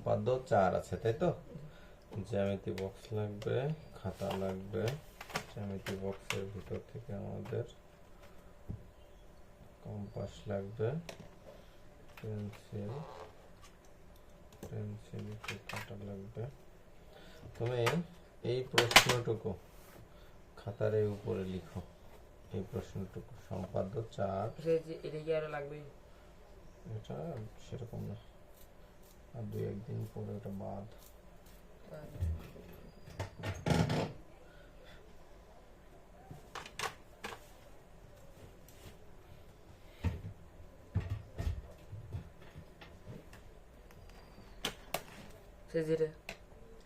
সম্পাদ্য চার আছে তাই তো? জ্যামিতি বক্স লাগবে খাতা লাগবে। জ্যামিতি বক্সের ভিতর থেকে আমাদের কম্পাস লাগবে। পেন্সিল পেন্সিল খাতা লাগবে। তুমি এই প্রশ্নটুকু খাতার এই উপরে লিখো। এই প্রশ্নটুকু সম্পাদ্য চার। এটা সেরকম না। আর দুই একদিন পরে ওটা বাদ।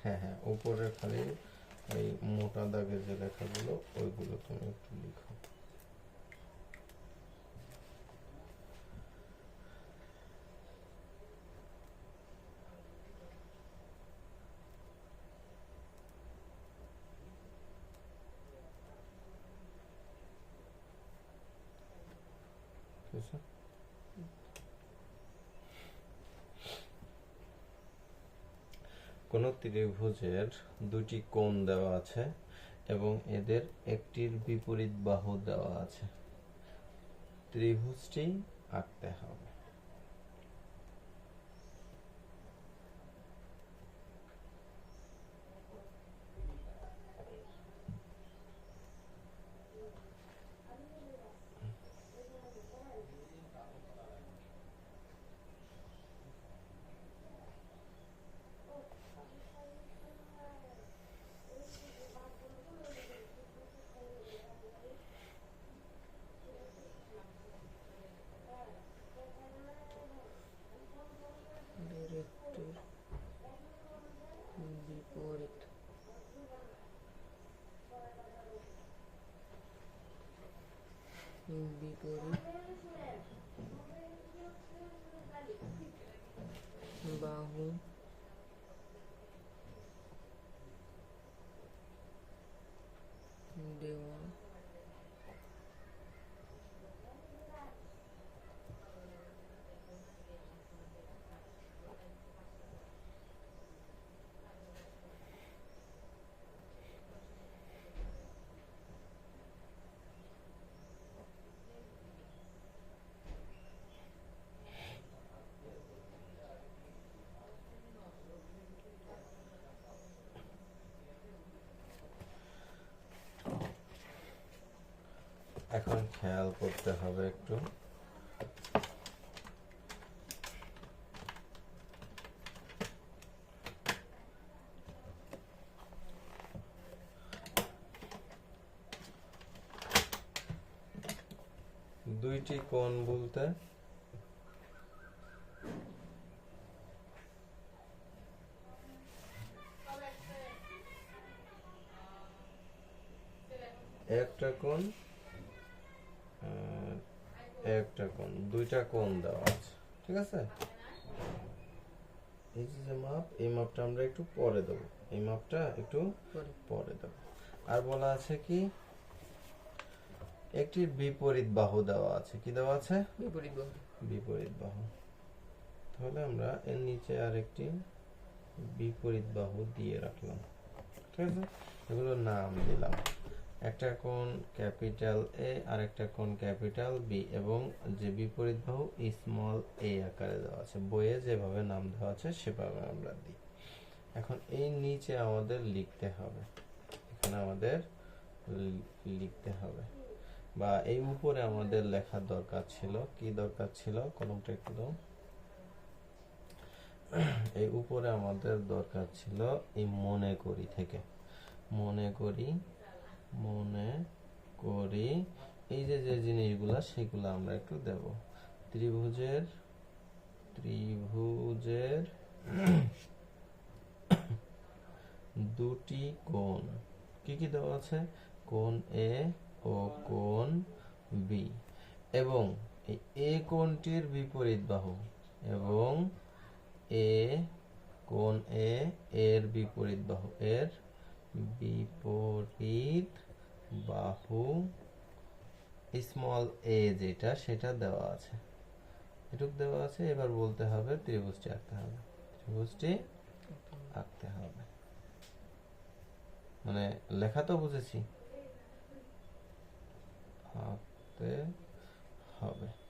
হ্যাঁ হ্যাঁ উপরে খালি ওই মোটা দাগের যে লেখাগুলো ওইগুলো তুমি একটু লিখো। আছে? কোনো ত্রিভুজের দুটি কোণ দেওয়া আছে এবং এদের একটির বিপরীত বাহু দেওয়া আছে ত্রিভুজটি আঁকতে হবে ডিরেক্টর বিপরীত বিপরীত বাহু দেওয়া এখন খেয়াল করতে হবে একটু। দুইটি কোণ বলতে? একটা কোণ একটা কোণ দুইটা কোণ দেওয়া আছে ঠিক আছে? এই যে যে মাপ এই মাপটা আমরা একটু পরে দেবো। এই মাপটা একটু পরে। দেবো। আর বলা আছে কি? একটির বিপরীত বাহু দেওয়া আছে। কি দেওয়া আছে? বিপরীত বাহু। বিপরীত বাহু। তাহলে আমরা এর নিচে আরেকটি বিপরীত বাহু দিয়ে রাখলাম। ঠিক আছে? এগুলো নাম দিলাম। একটা কোণ ক্যাপিটাল এ আর একটা কোণ ক্যাপিটাল বি এবং যে বিপরীত বাহু স্মল এ আকারে দেওয়া আছে, বইয়ে যেভাবে নাম দেওয়া আছে সেভাবে আমরা দিই। এখন এই নিচে আমাদের লিখতে হবে। এখানে আমাদের লিখতে হবে। বা এই উপরে আমাদের লেখার দরকার ছিল। কি দরকার ছিল? কলমটা একটু দাও। এই উপরে আমাদের দরকার ছিল, এই মনে করি থেকে। মনে করি মনে করি। এই যে যে জিনিসগুলা, সেগুলো আমরা একটু দেব। ত্রিভুজের ত্রিভুজের দুটি কোণ। কি কি দেওয়া আছে? কোণ এ ও কোণ বি। এবং এ কোণটির বিপরীত বাহু। এবং এ কোণ এ এর বিপরীত বাহু। এর বিপরীত বাহু স্মল এ যেটা, সেটা দেওয়া আছে। এটুক দেওয়া আছে, এবার বলতে হবে ত্রিভুজটি আঁকতে হবে। ত্রিভুজটি আঁকতে হবে। মানে লেখা তো বুঝেছি। আঁকতে হবে।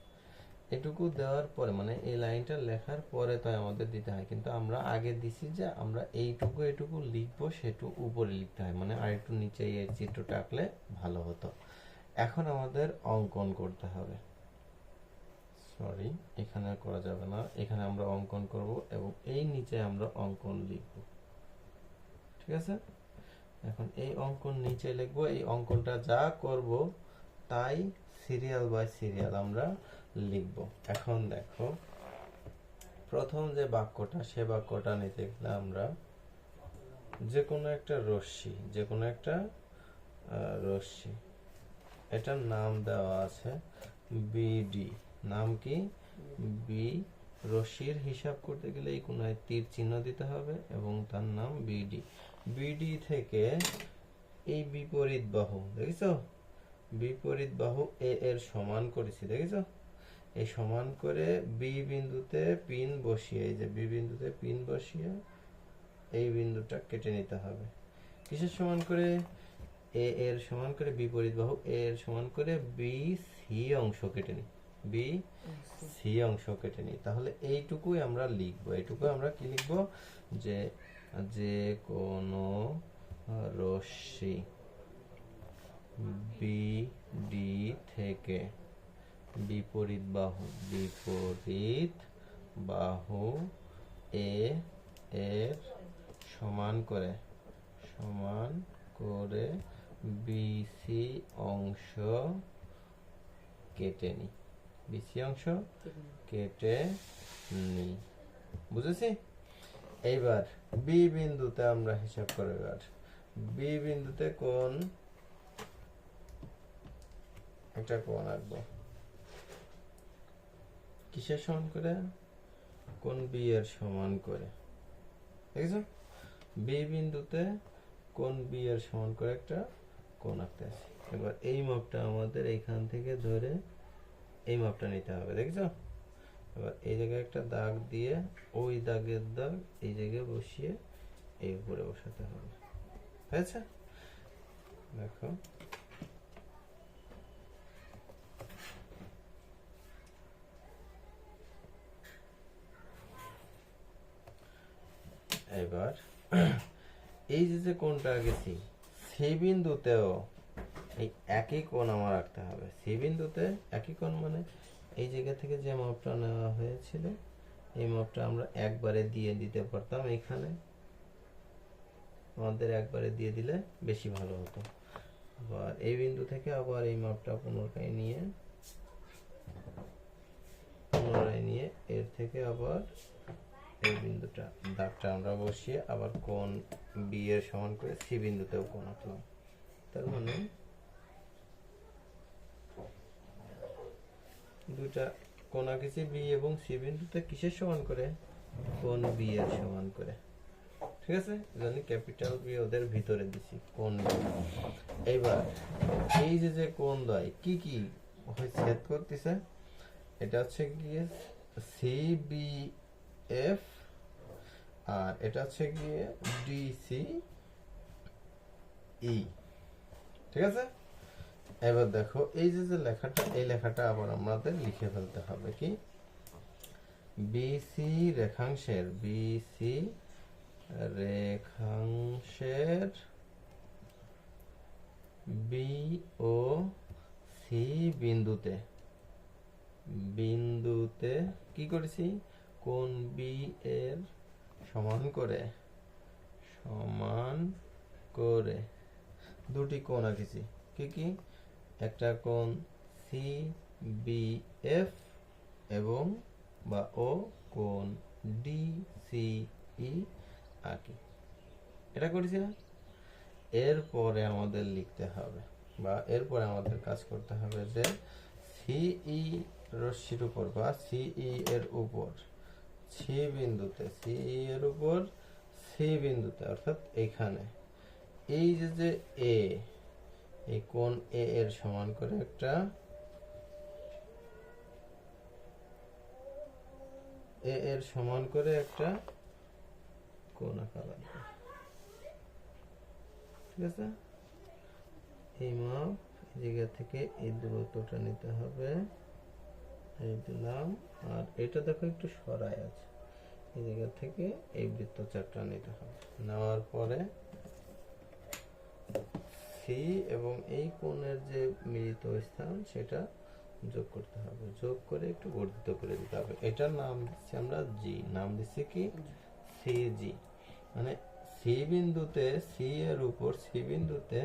এটুকু দেওয়ার পরে মানে এই লাইনটা লেখার পরে তো আমাদের দিতে হয়। কিন্তু আমরা আগে দিছি যে আমরা এইটুকু এটুকু লিখব, সেটু উপরে লিখতে হয়। মানে আর একটু নিচে এই চিত্রটা আঁকলে ভালো হতো। এখন আমাদের অঙ্কন করতে হবে। সরি এখানে করা যাবে না। এখানে আমরা অঙ্কন করব এবং এই নিচে আমরা অঙ্কন লিখব। ঠিক আছে? এখন এই অঙ্কন নিচে লিখব। এই অঙ্কনটা যা করব, তাই সিরিয়াল বাই সিরিয়াল আমরা লিখব। এখন দেখো, প্রথম যে বাক্যটা, সে বাক্যটা নিতে গেলে আমরা যে কোনো একটা রশ্মি যে কোনো একটা রশ্মি, এটার নাম দেওয়া আছে বিডি। নাম কি? বি, রশ্মির হিসাব করতে গেলে এই কোনায় তীর চিহ্ন দিতে হবে এবং তার নাম বিডি। বিডি থেকে এই বিপরীত বাহু, দেখেছ? বিপরীত বাহু এ এর সমান করেছি, দেখেছ? এই সমান করে বি বিন্দুতে পিন বসিয়ে, এই যে বি বিন্দুতে পিন বসিয়ে এই বিন্দুটা কেটে নিতে হবে। কিসের সমান করে? এ এর সমান করে বিপরীত বাহু এ এর সমান করে বি সি অংশ কেটে নিই বি সি অংশ কেটে নিই তাহলে এইটুকুই আমরা লিখব। এইটুকু আমরা কি লিখব? যে যে কোনো রশ্মি বি, ডি থেকে বিপরীত বাহু বিপরীত বাহু এ এর সমান করে সমান করে বিসি অংশ কেটে নি। বিসি অংশ কেটে নি। বুঝেছি? এইবার বি বিন্দুতে আমরা হিসাব করে এবার। বি বিন্দুতে কোন একটা কোণ আঁকবো কিসের সমান করে? কোন বি এর সমান করে? দেখেছ? বি বিন্দুতে কোন বি এর সমান করে একটা কোণ আঁকতে আছে এবার এই মাপটা আমাদের এইখান থেকে ধরে এই মাপটা নিতে হবে, দেখেছ? এবার এই জায়গায় একটা দাগ দিয়ে ওই দাগের দাগ এই জায়গায় বসিয়ে এই উপরে বসাতে হবে। হয়েছে? দেখো। এবার, এই যে যে গেছি সেই বিন্দুতেও এই একই কোণ আমার রাখতে হবে। সেই বিন্দুতে একই কোণ মানে এই জায়গা থেকে যে মাপটা নেওয়া হয়েছিল, এই মাপটা আমরা একবারে দিয়ে দিতে পারতাম এখানে। আমাদের একবারে দিয়ে দিলে বেশি ভালো হতো। আবার এই বিন্দু থেকে আবার এই মাপটা পুনরায় নিয়ে পুনরায় নিয়ে এর থেকে আবার এই বিন্দুটা দাগটা আমরা বসিয়ে আবার কোন বি এর সমান করে সি বিন্দুতেও কোণ আঁকলাম। তার মানে দুটা কোণ আঁকেছি বি এবং সি বিন্দুতে কিসের সমান করে? কোন বি এর সমান করে। ঠিক আছে? জানি ক্যাপিটাল বি ওদের ভিতরে দিছি কোন এইবার এই যে যে কোন দয়, কি কি ছেদ করতেছে? এটা হচ্ছে গিয়ে সি বি এফ আর এটা হচ্ছে গিয়ে ডিসি ই ঠিক আছে? এবার দেখো, এই যে যে লেখাটা, এই লেখাটা আবার আমাদের লিখে ফেলতে হবে কি? বিসি রেখাংশের বিসি রেখাংশের বি ও সি বিন্দুতে বিন্দুতে কি করেছি? কোন বি এর সমান করে? সমান করে। দুটি কোণ আঁকেছি। কি কি? একটা কোণ সি বি এফ এবং বা ও কোণ ডি সি ই আঁকি। এটা করেছি না? এরপরে আমাদের লিখতে হবে বা এরপরে আমাদের কাজ করতে হবে যে সিই রশ্মির উপর বা সিই এর উপর সি বিন্দুতে সিই এর উপর, সি বিন্দুতে, অর্থাৎ এইখানে এই যে যে এ, এই কোণ এ এর সমান করে একটা এ এর সমান করে একটা কোন আঁকা ঠিক আছে? এই মাপ জায়গা থেকে এই দূরত্বটা নিতে হবে। এই দিলাম আর এটা দেখো একটু সরাই আছে। এই জায়গা থেকে এই বৃত্তচাপটা নিতে হবে। নেওয়ার পরে সি এবং এই কোণের যে মিলিত স্থান, সেটা যোগ করতে হবে। যোগ করে একটু বর্ধিত করে দিতে হবে। এটার নাম দিচ্ছি আমরা জি নাম দিচ্ছি কি? সি জি মানে সি বিন্দুতে সি এর উপর সি বিন্দুতে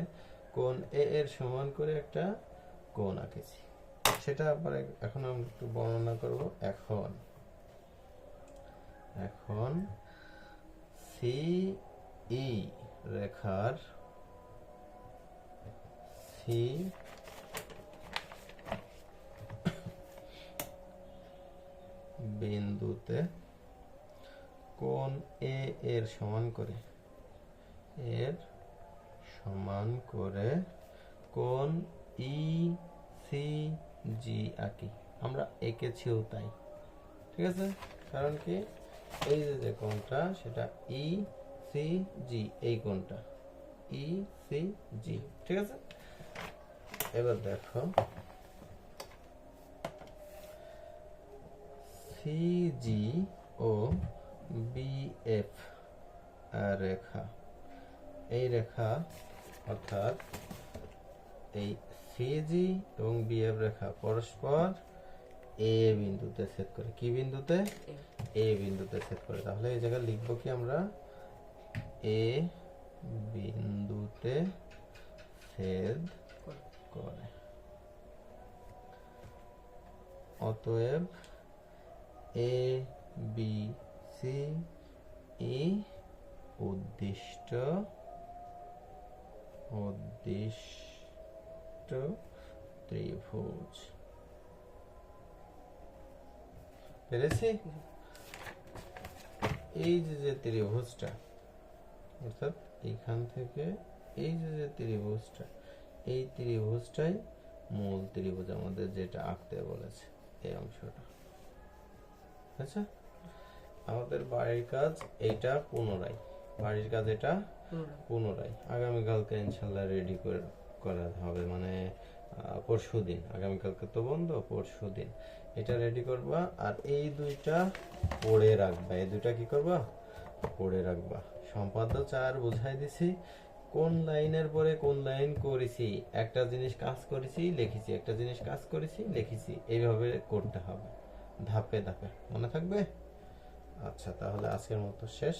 কোণ এ এর সমান করে একটা কোণ আঁকেছি। সেটা আবার এখন আমি একটু বর্ণনা করব। এখন এখন সি রেখার সি বিন্দুতে কোন এ এর সমান করে? এর সমান করে কোন ই সি জি, আঁকি। আমরা এঁকেছিও তাই। ঠিক আছে? কারণ কি? এই যে যে কোণটা, সেটা ই সি জি এই কোণটা। ই সি জি ঠিক আছে? এবার দেখো। সিজি ও বিএফ রেখা। এই রেখা, অর্থাৎ এই সিজি এবং বিএফ রেখা পরস্পর এ বিন্দুতে ছেদ করে। কি বিন্দুতে? এ। বিন্দুতে ছেদ করে। তাহলে এই জায়গায় লিখব কি আমরা? এ বিন্দুতে ছেদ করে। অতএব এ বি সি ই উদ্দিষ্ট উদ্দিষ্ট ত্রিভুজ। পেরেছি? এই যে যে ত্রিভুজটা অর্থাৎ এখান থেকে এই যে যে ত্রিভুজটা এই ত্রিভুজটাই মূল ত্রিভুজ আমাদের যেটা আঁকতে বলেছে এই অংশটা। আচ্ছা আমাদের বাড়ির কাজ এইটা পুনরায় বাড়ির কাজ এটা পুনরায়। আগামীকালকে ইনশাল্লাহ রেডি করা হবে মানে পরশু দিন আগামীকালকে তো বন্ধ পরশু দিন এটা রেডি করবা আর এই দুইটা পড়ে রাখবা। এই দুইটা কি করবা? পড়ে রাখবা। সম্পাদ্য চার বুঝাই দিছি, কোন লাইনের পরে কোন লাইন করেছি, একটা জিনিস কাজ করেছি, লিখেছি, একটা জিনিস কাজ করেছি, লিখেছি, এইভাবে করতে হবে। ধাপে ধাপে। মনে থাকবে? আচ্ছা তাহলে আজকের মতো শেষ।